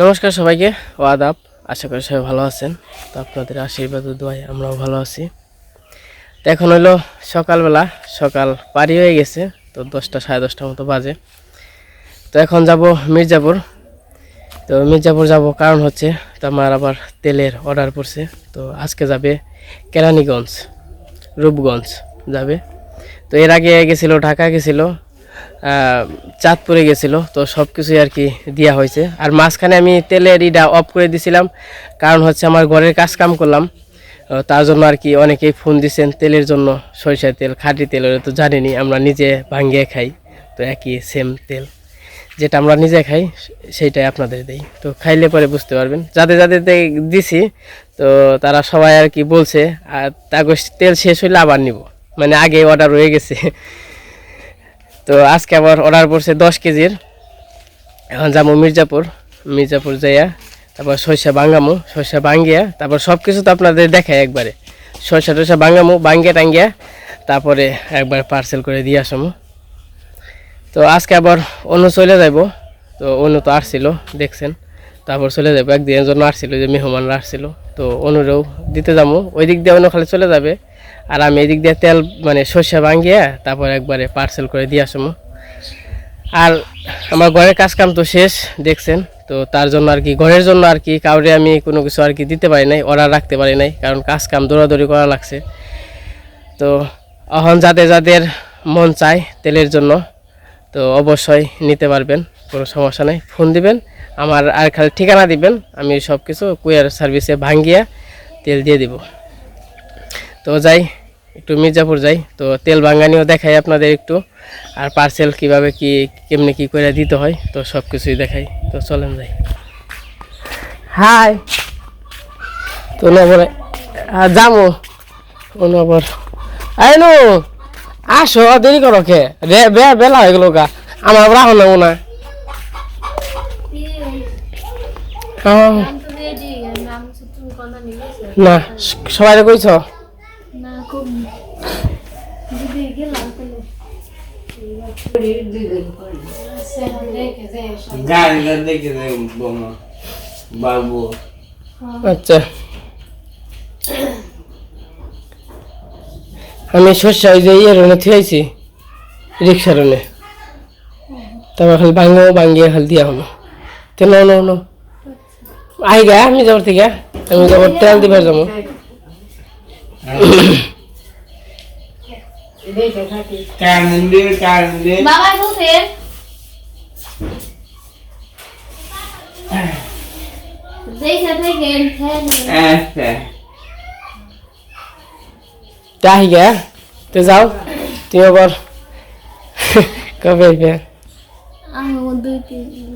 নমস্কার সবাইকে, ও আদাব, আশা করি সবাই ভালো আছেন। তো আপনাদের আশীর্বাদ ও দোয়ায় আমরাও ভালো আছি। তো এখন হইল সকালবেলা, সকাল পারি হয়ে গেছে, তো দশটা, সাড়ে দশটার মতো বাজে। তো এখন যাব মির্জাপুর। তো মির্জাপুর যাব কারণ হচ্ছে, তো আমার আবার তেলের অর্ডার পড়ছে। তো আজকে যাবে কেরানীগঞ্জ, রূপগঞ্জ যাবে। তো এর আগে গেছিল, ঢাকা গেছিল। চাঁদপুরে গেছিল, তো সব কিছুই আর কি দেওয়া হয়েছে। আর মাঝখানে আমি তেলের ইটা অফ করে দিছিলাম, কারণ হচ্ছে আমার ঘরের কাজ কাম করলাম তার জন্য আর কি অনেকেই ফোন দিছেন তেলের জন্য, সরিষার তেল, খাঁটি তেল তো জানিনি আমরা নিজে ভাঙ্গিয়ে খাই, তো একই সেম তেল। যেটা আমরা নিজে খাই, সেইটাই আপনাদের দেই। তো খাইলে পরে বুঝতে পারবেন। যাদের যাদের দিছি, তো তারা সবাই আর কি বলছে আর তাকে তেল শেষ হইলে আবার নিব। মানে আগে অর্ডার রয়ে গেছে। তো আজকে আবার অর্ডার পড়ছে দশ কেজির। এখন যাব মির্জাপুর। মির্জাপুর যাইয়া তারপর সরষা বাঙ্গামো সরষা বাঙ্গিয়া তারপর সব কিছু তো আপনাদের দেখায় একবারে। সরষা টসা বাঙ্গামো বাঙ্গিয়া টাঙ্গিয়া, তারপরে একবার পার্সেল করে দিয়ে আসামো। তো আজকে আবার অন্য চলে যাইব। তো অন্য তো আসছিল, দেখছেন। তারপর চলে যাব। একদিনের জন্য আসছিল যে মেহমানরা আসছিল। তো অনুরেও দিতে যাব ওই দিক দিয়ে অন্য খালি চলে যাবে। আর আমি এদিক দিয়ে তেল মানে সর্ষে ভাঙ্গিয়ে তারপর একবারে পার্সেল করে দিয়ে আসব আর আমার ঘরের কাজ কাম তো শেষ, দেখছেন? তো তার জন্য আর কি, ঘরের জন্য আর কি, কাউরে আমি কোনো কিছু আর কি দিতে পারি নাই অর্ডার রাখতে পারি নাই, কারণ কাজ কাম দৌড়াদৌড়ি করা লাগছে। তো এখন যাদের যাদের মন চায় তেলের জন্য, তো অবশ্যই নিতে পারবেন, কোনো সমস্যা নেই। ফোন দিবেন আমার আর খালি ঠিকানা দিবেন আমি সব কিছু কুরিয়ার সার্ভিসে ভাঙ্গিয়া তেল দিয়ে দিব। তো যাই একটু মির্জাপুর যাই তো তেল ভাঙ্গানিও দেখাই আপনাদের একটু আর পার্সেল কীভাবে কি কেমনি কি করে দিতে হয় তো সব কিছুই দেখাই। তো চলেন যাই। হাই। তো না বলে যামো। কোনো আবার আই আসো দেরি করো কে? বেলা হয়ে গেল গা। আমার আবার না মনে হয়। আহ, নাম তো রেডি নাম তো তুমি কোনটা নিয়েছো না সবাই কইছ না খুব যদি গেলাম তাহলে সেখান দেখে যে সব গাড়িটা দেখ বোমা বাবু আচ্ছা। আমি শস্য ওই যে ইয়ে রনে থুয়েছি রিক্সা রনে। তারপর খালি ভাঙবো ভাঙিয়ে খালি দিয়া হলো। তো নো নো নো আই গা আমি যাবার থেকে আমি যাবার তেল দিবার যাব। দিয়ে কারেন্ট দিয়ে বাবা বলছে দেখে থেকে আচ্ছা। তা গা যাও। তুমি আবার কবে তিন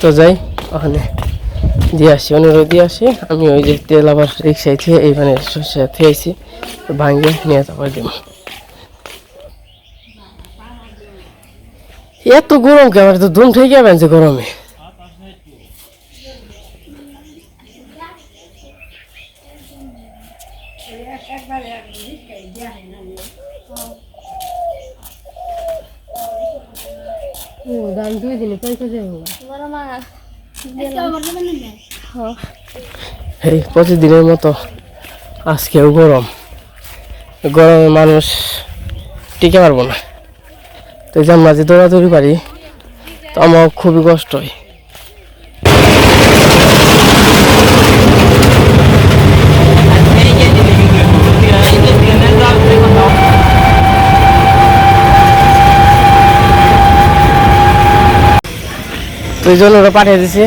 তো যাই ওখানে। দিয়ে আসি অনুরোধ দিয়ে আসি। আমি ওই যে তেল আবার রিক্সায় থেকে এইখানে শস্য থেয়েছি ভাঙিয়ে নিয়ে তারপর দিব। এত গরম কে আমার তো দুম ঠিক যাবেন যে গরমে। দাম দুই দিনে পয়সা দেবো এই প্রতিদিনের মতো আজকেও গরম। গরমে মানুষ টিকে পারব না। তো যে আমরা যে দৌড়াদৌড়ি পারি তো আমার খুবই কষ্ট হয় তো এই জন্য ওরা পাঠিয়ে দিছে।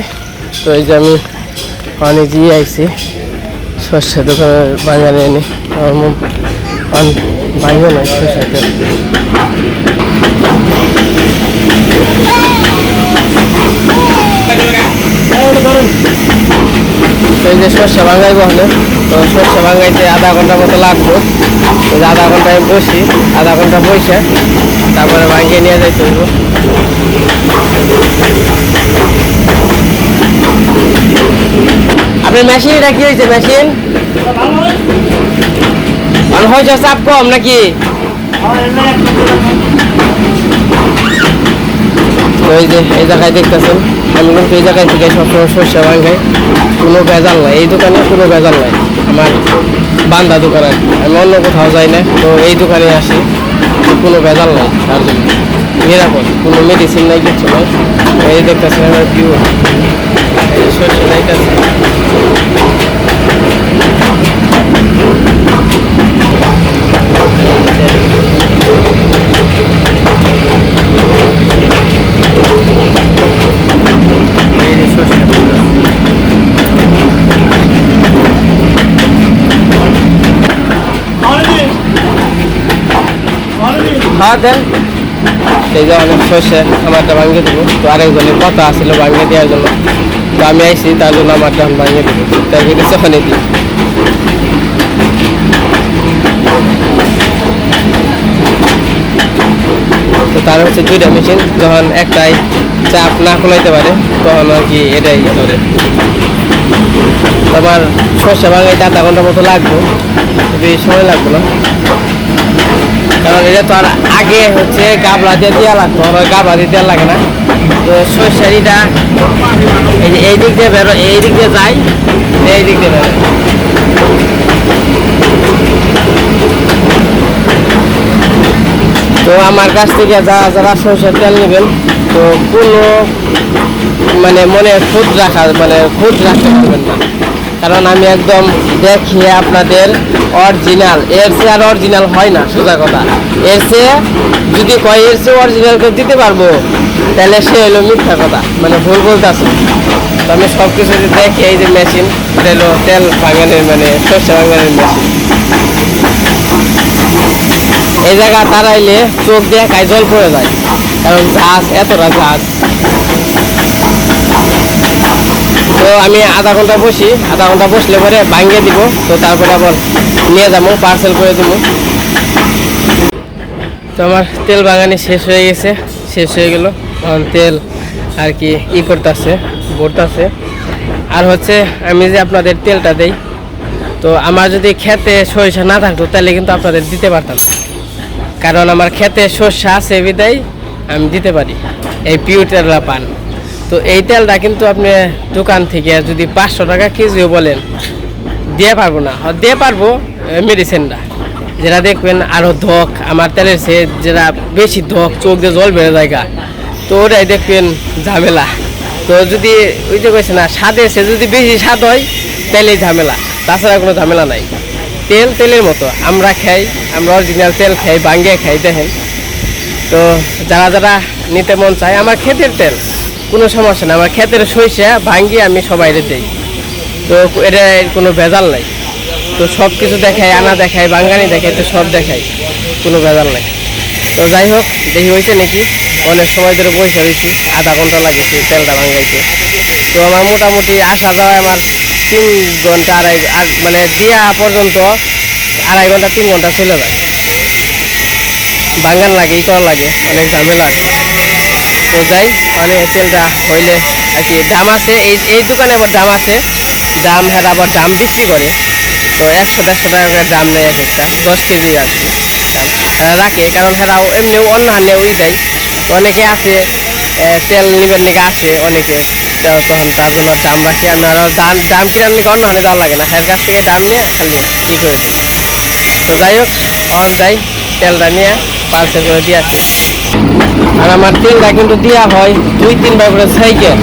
তো এই যে আমি পানি দিয়ে আইছি। সর্ষে দোকানের বাজারে এনে বাইরে নয় সর্ষেতে। এই যে সর্ষে ভাঙাইবো হলে, তো সর্ষে ভাঙাইতে আধা ঘণ্টা মতো লাগবো। আধা ঘণ্টা আমি বসি, আধা ঘণ্টা বসে তারপরে ভাঙিয়ে নিয়ে যাইতে হইব। আপনার মেশিনটা কি হয়েছে, মেশিন? ভালো হয়েছে চাপ কম নাকি? এই যে, এই জায়গায় দেখতেছেন, আমি কিন্তু এই জায়গায় থেকে সবসময় সর্ষে ভাঙাই। কোনো ভেজাল নাই, এই দোকানে কোনো ভেজাল নাই। আমার বান্দা দোকান আর। আমি অন্য কোথাও যাই না, তো এই দোকানে আসি, কোনো ভেজাল নাই তার জন্য। নিরাপদ, কোনো মেডিসিন নাই, কিছু নাই। এই দেখতেছেন আমার ভিউ সর্ষে লাইটাছে হ্যাঁ? দেন সেই যে অনেক সর্ষে আমারটা ভাঙিয়ে দেবো। তো আরেকজনের কথা আসছিল ভাঙিয়ে দেওয়ার জন্য। তো আমি আইসি তার জন্য আমারটা এখন ভাঙিয়ে দেবো। তাই কিন্তু ওখানে দিই। তো তার হচ্ছে দুইটা মেশিন যখন একটাই চাপ না খোলাইতে পারে, তখন আর কি এটাই ধরে। তোমার সর্ষে ভাঙাইতে আধা ঘণ্টা মতো লাগবে। বেশি সময় লাগবে না। কারণ এটা তো আর আগে হচ্ছে গাবলা দিয়ে দেওয়া লাগতো ওই গাবলা দিয়ে দেওয়া লাগে না। তো সরষারিটা এই যে এই দিক দিয়ে বেরো এই দিক দিয়ে যায় এই দিক দিয়ে বেরোয় তো আমার কাছ থেকে যারা যারা সরষের তেল নেবেন, তো কোনো মানে মনে খুদ রাখা মানে খুদ রাখতে পারবেন না। কারণ আমি একদম দেখিয়ে আপনাদের অরিজিনাল, এর চেয়ে আর অরিজিনাল হয় না, সোজা কথা। এর চেয়ে যদি কয় এর চেয়ে অরিজিনাল করে দিতে পারব, তাহলে সে হলো মিথ্যা কথা মানে ভুল বলতেছে। তো আমি সব কিছু দেখি, এই যে মেশিন এটা তেল ভাঙানোর মানে সর্ষে ভাঙানোর মেশিন এই জায়গা তারাইলে চোখ দিয়ে খাই জল পড়ে যায়, কারণ জাহাজ, এতটা জাহাজ। তো আমি আধা ঘণ্টা বসি, আধা ঘণ্টা বসলে পরে ভাঙিয়ে দিব, তো তারপরে আবার নিয়ে যাব পার্সেল করে দেবো। তো আমার তেল বাগানি শেষ হয়ে গেছে, শেষ হয়ে গেল। এখন তেল আর কি ই করতেছে, ভরতেছে। আর হচ্ছে আমি যে আপনাদের তেলটা দেই, তো আমার যদি খেতে সরিষা না থাকতো, তাহলে কিন্তু আপনাদের দিতে পারতাম কারণ আমার খেতে সর্ষা আছে বিদায়, আমি দিতে পারি। এই পিউ তেলটা পান। তো এই তেলটা কিন্তু আপনি দোকান থেকে যদি পাঁচশো টাকা কেজিও বলেন, দিয়ে পারব না। দিয়ে পারব মেডিসিনটা যেটা দেখবেন আরও ধক, আমার তেলের সে যেটা বেশি ধক, চোখ দিয়ে জল বেড়ে জায়গা, তো ওটাই দেখবেন ঝামেলা। তো যদি ওই যে কইছে না, স্বাদে সে যদি বেশি স্বাদ হয় তাহলে ঝামেলা। তাছাড়া কোনো ঝামেলা নাই। তেল তেলের মতো। আমরা খাই, আমরা অরিজিনাল তেল খাই বাঙ্গিয়ে খাই, দেখেন। তো যারা যারা নিতে মন চায়, আমার ক্ষেতের তেল। কোনো সমস্যা না আমার ক্ষেতের সরিষা ভাঙ্গিয়ে আমি সবাই দিই। তো এটা কোনো ভেজাল নাই। তো সব কিছু দেখায় আনা দেখায় বাঙ্গানি দেখায় তো সব দেখায় কোনো ভেজাল নাই। তো যাই হোক, দেখি হয়েছে নাকি? অনেক সময় ধরে বসে রয়েছি, আধা ঘণ্টা লাগে সেই তেলটা ভাঙ্গাইতে তো আমার মোটামুটি আসা যাওয়ায় আমার তিন ঘণ্টা, আড়াই মানে দিয়া পর্যন্ত আড়াই ঘণ্টা, তিন ঘণ্টা চলে যায়। বাগান লাগে, ই লাগে, অনেক ঝামেলা তো যাই মানে তেলটা হইলে আর কি, দাম আছে, এই এই দোকানে আবার দাম আছে। দাম হ্যাঁ আবার দাম বিক্রি করে। তো একশো, দেড়শো টাকা করে দাম নেয় এক একটা, দশ কেজি আর কি। দাম। এরা রাখে, কারণ হ্যাঁ এমনিও অন্য দেয় অনেকে আছে তেল নিবেন নাকি আসে অনেকে। তখন তার জন্য দাম রাখে আরও দাম দাম কিনার নাকি অন্য হানে দেওয়া লাগে না। হ্যার কাছ থেকে দাম নিয়ে খালি ই করে। তো যাই হোক, অন যাই, তেলটা নিয়ে পার্সেল করে দিয়ে আসি। আর আমার তেলটা কিন্তু দেওয়া হয় দুই তিনবার করে সাইকেল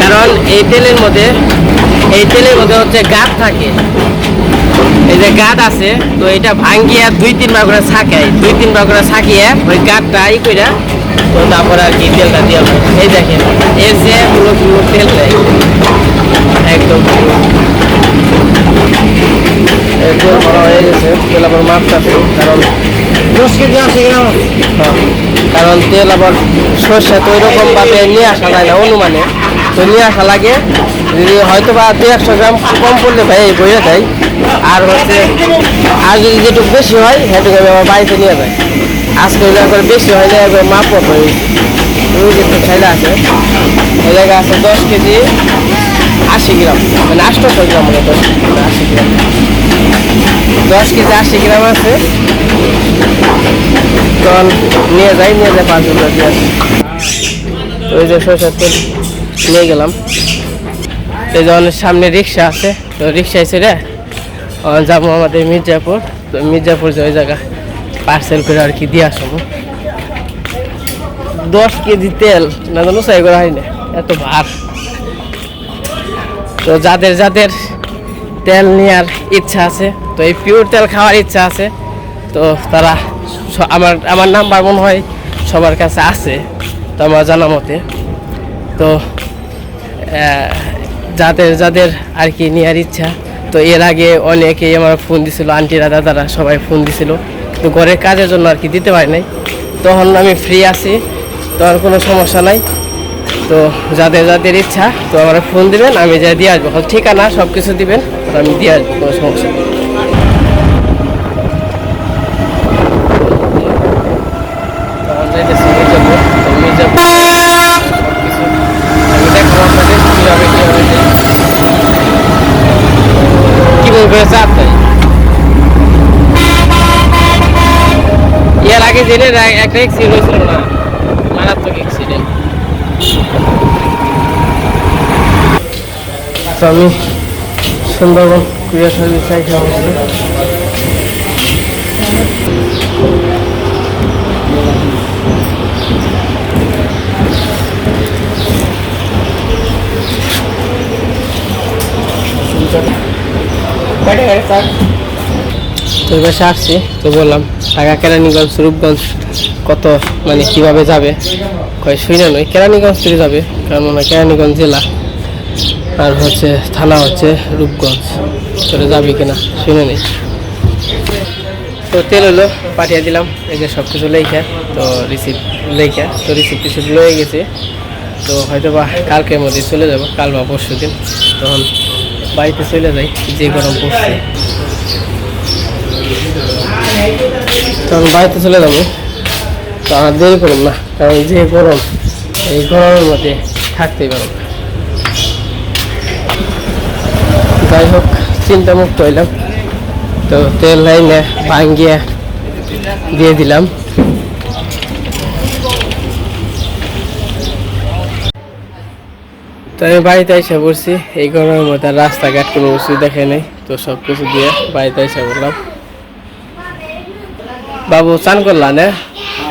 কারণ এই তেলের মধ্যে, এই তেলের মধ্যে হচ্ছে গাছ থাকে। এই যে গাছ আছে, তো এটা ভাঙ্গিয়া দুই তিনবার করে ছাকাই। দুই তিনবার করে ছাকিয়ে ওই গাছটা ই কইরা তো তারপরে আর কি তেলটা হয়। এই দেখেন, এর যে কোনো কোনো তেল নেই একদম ভরা হয়ে গেছে, তেল আবার মাপটাছে কারণ কারণ তেল আবার সর্ষে তো ওইরকম ভাবে নিয়ে আসা যায় না, অনুমানে। তো নিয়ে আসা লাগে, যদি হয়তো বা দু একশো গ্রাম কম পড়লে ভাই বইয়ে দেয়। আর হচ্ছে, আর যদি যেটুকু বেশি হয়, সেটুকু আমি আমার বাড়িতে নিয়ে যাই। আজকে ওই করে বেশি হয় না একবার মাপ হয়েছে ওই যে ছেলে আছে এই জায়গায় আছে দশ কেজি আশি গ্রাম মানে আটশোশো গ্রাম মানে দশ আশি গ্রাম। দশ কেজি আশি গ্রাম আছে। তখন নিয়ে যাই নিয়ে যাই, পাঁচ দিয়ে আসি। ওই যে সরষের তেল নিয়ে গেলাম। এই যখন সামনে রিক্সা আছে, তো রিক্সায় ছেড়ে যাব আমাদের মির্জাপুর। তো মির্জাপুর যে ওই জায়গা পার্সেল করে আর কি দিয়ে আসব। দশ কেজি তেল, না জানো, সাই করা হয় না, এত ভার। তো যাদের যাদের তেল নেওয়ার ইচ্ছা আছে তো এই পিওর তেল খাওয়ার ইচ্ছা আছে। তো তারা আমার আমার নাম্বার মনে হয় সবার কাছে আছে, তো আমার জানা মতে। তো যাদের যাদের আর কি নেওয়ার ইচ্ছা, তো এর আগে অনেকেই আমার ফোন দিছিল আন্টিরা দাদারা সবাই ফোন দিছিল। তো ঘরের কাজের জন্য আর কি দিতে পারি নাই। তখন আমি ফ্রি আছি তো তখন কোনো সমস্যা নাই। তো যাদের যাদের ইচ্ছা, তো আমার ফোন দিবেন, আমি যা দিয়ে আসব। ঠিকানা সব কিছু দিবেন আমি দিয়ে আসব, কোনো সমস্যা নেই তখন যাইতেছি মির্জাপুর তো মির্জাপুর সবকিছু আমি দেখাবো আপনাদের কীভাবে কীভাবে যাই কীভাবে করে চাপ দেয় আগে একটা অ্যাক্সিডেন্ট হয়েছিল না? মারাত্মক অ্যাক্সিডেন্ট তো আমি সুন্দরবন ক্রিয়া সার্ভিস সাইটে অবস্থিত তো এবার আসছি তো বললাম ঢাকা কেরানীগঞ্জ রূপগঞ্জ। কত মানে কীভাবে যাবে? কয় শুনে নয়, কেরানীগঞ্জ থেকে যাবে, কারণ মনে হয় কেরানীগঞ্জ জেলা। আর হচ্ছে থানা হচ্ছে রূপগঞ্জ। চলে যাবে কিনা? শুনে নেই তো তেল হলো, পাঠিয়ে দিলাম, এই যে সব কিছু লেখা তো রিসিপ্ট লেখা তো রিসিপ্ট টিসিপ্ট লয়ে গেছে। তো হয়তো বা কালকের মধ্যে চলে যাব, কাল বা পরশু দিন। তখন বাড়িতে চলে যাই, যে গরম পড়ছে। তখন বাড়িতে চলে যাব। তো আর দেরি করুন না, কারণ যে গরম, এই গরমের মধ্যে থাকতেই পারব না। যাই হোক চিন্তা মুক্ত হইলাম। তো তেল লাইনে ভাঙ্গিয়ে দিয়ে দিলাম। তো আমি বাড়িতে এসে পড়ছি, এই গরমের মধ্যে রাস্তাঘাট কোনো কিছু দেখে নেই, তো সব কিছু দিয়ে বাড়িতে এসে পড়লাম। বাবু চান করলা না?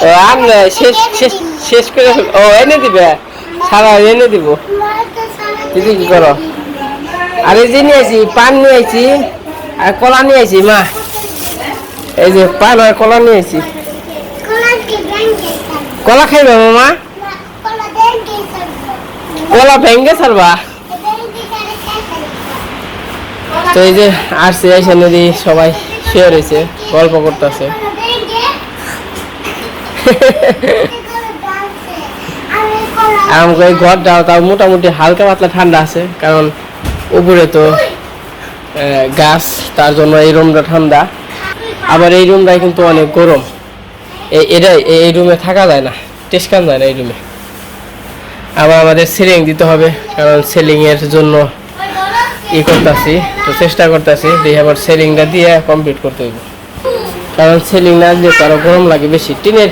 আর শেষ শেষ শেষ করে ও এনে দিবে? ছাড়া এনে দিব। সারা দিদি কি করো? আরে যে নিয়ে আইছি পান নিয়ে আইছি আর কলা নিয়ে আইছি মা। এই যে পান আর কলা নিয়ে আইছি। কলা খাইবে মামা? কোলা ভেঙ্গে সারে খাই তো এই যে আসছে এসে নদী সবাই শুয়ে রয়েছে গল্প করতেছে কোলা ব্যাংকে করে ডান্সে আমি কোলা আর আমাকে তাও মোটামুটি হালকা পাতলা ঠান্ডা আছে, কারণ উপরে তো গাছ, তার জন্য এই রুমটা ঠান্ডা। আবার এই রুমটাই কিন্তু অনেক গরম। এটা এই- রুমে থাকা যায় না, টেস্কান যায় না এই রুমে। আবার আমাদের সিলিং দিতে হবে, কারণ সিলিংয়ের জন্য ই করতেছি, তো চেষ্টা করতেছি, দিয়ে আবার সেলিংটা দিয়ে কমপ্লিট করতে হইব। কারণ সেলিং না দিলে তো আরও গরম লাগে বেশি। টিনের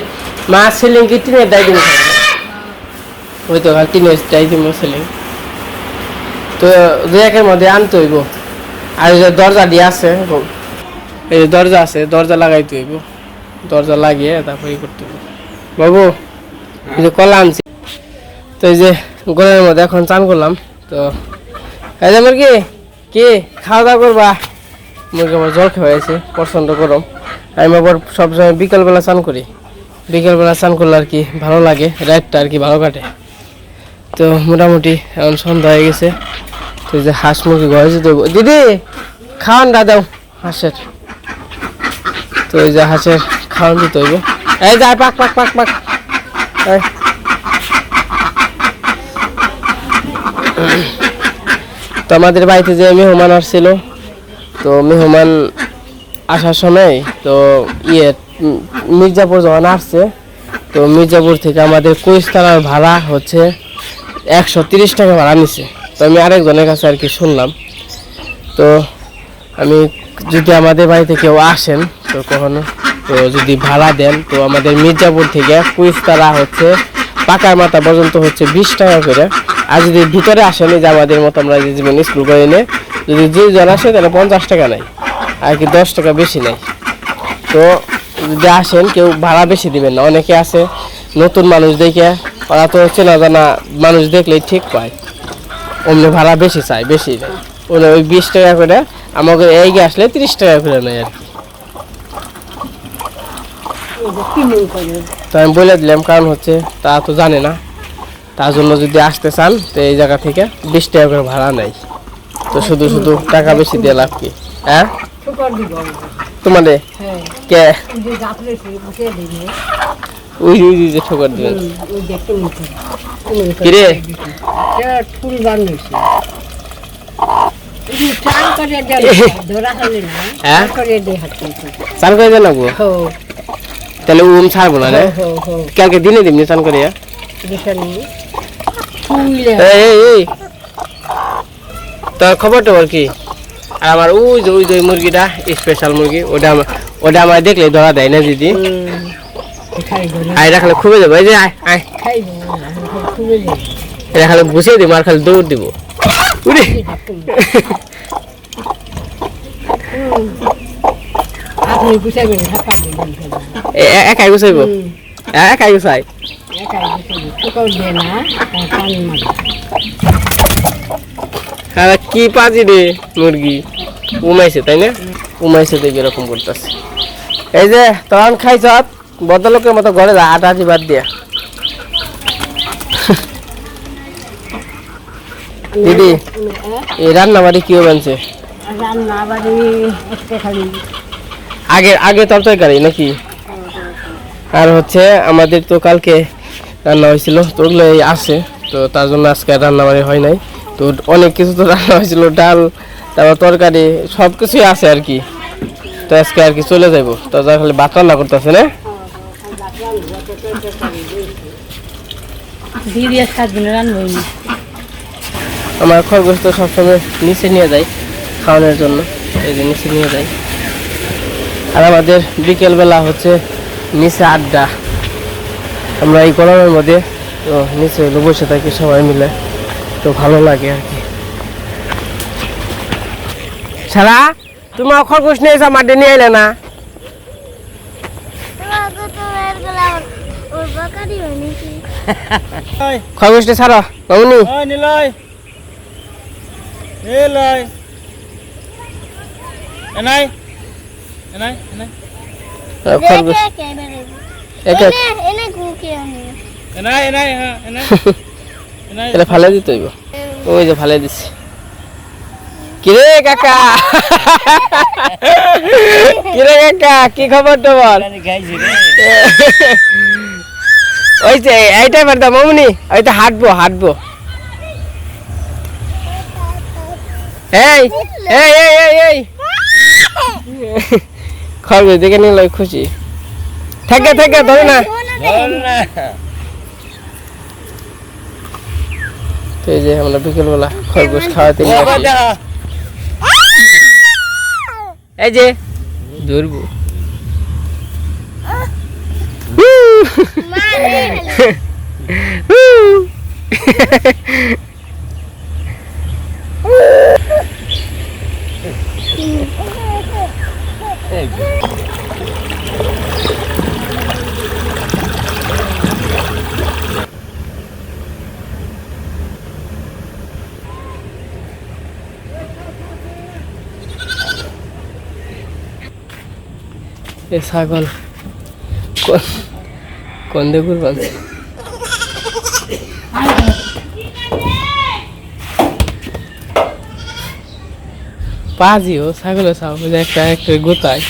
কি টিনের ডাই দিব? ওই তো দিব সেলিং তো একের মধ্যে আনতে হইব। আর দরজা দিয়ে আছে এই দরজা আছে, দরজা লাগাইতে হইব। দরজা লাগিয়ে তারপর করতে হইব। বাবু যে কলা আনছি। তো এই যে গরমের মধ্যে এখন চান করলাম। তো এই যে মুরগি কি? খাওয়া দাওয়া করবা? মুরগি আমার জল খাওয়া হয়েছে গরম। আমি আবার সবসময় বিকেলবেলা চান করি। বিকেলবেলা চান করলে আর কি ভালো লাগে, রাতটা আর কি ভালো কাটে। তো মোটামুটি এখন সন্ধ্যা হয়ে গেছে। তো যে হাঁস মুরগি ঘরে যেতে দিদি, খাওয়ান দা দাও হাঁসের। তো এই যে হাঁসের খাওয়ান দিতে হইব। এই যা, পাক পাক পাক পাক। তো আমাদের বাড়িতে যে মেহমান আসছিল, তো মেহমান আসার সময় তো ইয়ে মির্জাপুর যখন আসছে, তো মির্জাপুর থেকে আমাদের কুইস্তালার ভাড়া হচ্ছে একশো তিরিশ টাকা ভাড়া নিছে। তো আমি আরেকজনের কাছে আর কি শুনলাম। তো আমি যদি আমাদের বাড়িতে কেউ আসেন, তো কখনো, তো যদি ভাড়া দেন, তো আমাদের মির্জাপুর থেকে কুইস্তারা হচ্ছে পাকার মাথা পর্যন্ত হচ্ছে বিশ টাকা করে। আর যদি ভিতরে আসেন যে আমাদের মতো আমরা যে জীবন স্কুল করে নিয়ে যদি যে জন আসে, তাহলে পঞ্চাশ টাকা নেয়। আর কি দশ টাকা বেশি নেয়। তো যদি আসেন, কেউ ভাড়া বেশি দিবেন না। অনেকে আছে নতুন মানুষ দেখে, ওরা তো চেনা জানা মানুষ দেখলেই ঠিক পায়। অমনি ভাড়া বেশি চায়, বেশি ওরা ওই বিশ টাকা করে আমাকে এই আসলে তিরিশ টাকা করে নেয় আর কি। তো আমি বলে দিলাম, কারণ হচ্ছে তা তো জানে না। তার জন্য যদি আসতে চান, তো এই জায়গা থেকে বিশ টাকা করে ভাড়া নেয়। তো শুধু শুধু টাকা বেশি দিয়ে লাভ কি? হ্যাঁ? তোমাদের হ্যাঁ। কে? ওই দিবে ওই যে ঠোকর দেখতে কিরে ফুল বানিয়েছে চাল করে দেন ধরা হলে না হ্যাঁ? চাল করে দে হাতে চান। করে দেন লাগবো হো। তাহলে উম ছাড়বো না রে? কালকে দিনে দিবনি চান করে তোর খবর টবর কি? আর আমার ওই যে ওই যে মুরগিটা স্পেশাল মুরগি ওটা ওটা আমার দেখলে ধরা দেয় না দিদি। আয় রাখলে খুবই যাব এই যে আয় আয়। খাই খুলে যাবে এটা খালি বসিয়ে দিব আর খালি দৌড় দিব। উড়ে। একাই গুছাইব? একাই গুছাই? একাই গুছাবেন ঠোকাও দিয়ে না তার পানি মারে আর কি পাজি রে মুরগি? উমাইছে তাই না? উমাইছে দেখি এরকম করতেছে। এই যে তখন খাইছ বদলোকের মতো ঘরে যা আটা আটি বাদ দিয়া। দিদি এই রান্না বাড়ি কি বানছে? রান্না বাড়ি খালি। আগে আগে তরকারি নাকি? আর হচ্ছে আমাদের তো কালকে রান্না হয়েছিল তো ওগুলো আছে তো তার জন্য আজকে রান্না বাড়ি হয় নাই। তো অনেক কিছু তো রান্না হয়েছিল ডাল তারপর তরকারি সব কিছুই আছে আর কি। তো আজকে আর কি চলে যাব তো যা খালি ভাত রান্না করতেছে না? আমার খরগোশ তো সবসময় নিচে নিয়ে যায় খাওয়ানোর জন্য এই যে নিচে নিয়ে যায়। আর আমাদের বিকেলবেলা হচ্ছে নিচে আড্ডা। আমরা এই গরমের মধ্যে তো নিচে বসে থাকি সবাই মিলে। তো ভালো লাগে আর কি। সারা তোমার খরগোশ নিয়ে এসে মাঠে নিয়ে এলে না। খরগোশটা ছাড়ো এনাই খরগোশ। এনে এনে। এটা ফালে দিতে হইব। ওই যে ফালে দিছি। কিরে কাকা? কিরে কাকা, কি খবর তোমার? ওই যে এইটাই পারতা মামুনি ওইটা হাঁটবো হাঁটবো। এই এই এই এই এই। খরগোশ দেখে নিল খুশি। থাকে থাকে ধরে না তো এই যে আমরা বিকেলবেলা খরগোশ খাওয়াতে নিয়ে এই যে ধরবো। এ ছাগল। কোন বানছে পাজিও ছাগল একটা একটা গোতায়।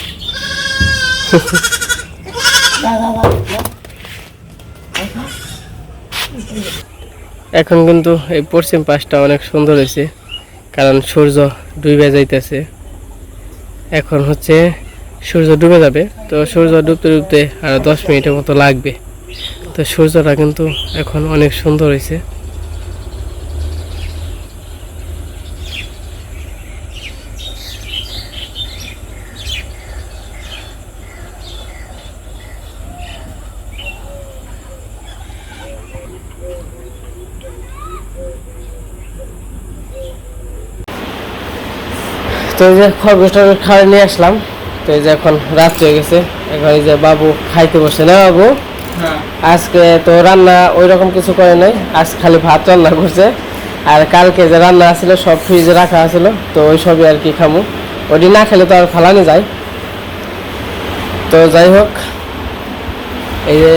এখন কিন্তু এই পশ্চিম পাশটা অনেক সুন্দর হয়েছে, কারণ সূর্য ডুবে যাইতেছে। এখন হচ্ছে সূর্য ডুবে যাবে, তো সূর্য ডুবতে ডুবতে আর দশ মিনিটের মতো লাগবে। তো সূর্যটা কিন্তু এখন অনেক সুন্দর হয়েছে। তো যে খরগোশ টরগোশ খাওয়াই নিয়ে আসলাম। তো এই যে এখন রাত হয়ে গেছে। এখন এই যে বাবু খাইতে বসে না বাবু? হ্যাঁ। আজকে তো রান্না ওই রকম কিছু করে নাই। আজ খালি ভাত রান্না করছে। আর কালকে যে রান্না আছিল সব ফ্রিজে রাখা আছিল। তো ওই সবই আর কি খামু। ওটি না খেলে তো আর ফালানো যায়। তো যাই হোক এই যে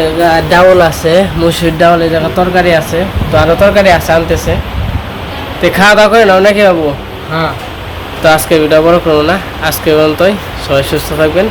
ডাউল আছে মুসুর ডাউল এই জায়গা তরকারি আছে। তো আরও তরকারি আছে আনতেছে। তো খাওয়া দাওয়া করে নাও নাকি বাবু? হ্যাঁ। তো আজকে ভিডিও বড় করব না। আজকে পর্যন্তই। সবাই সুস্থ থাকবেন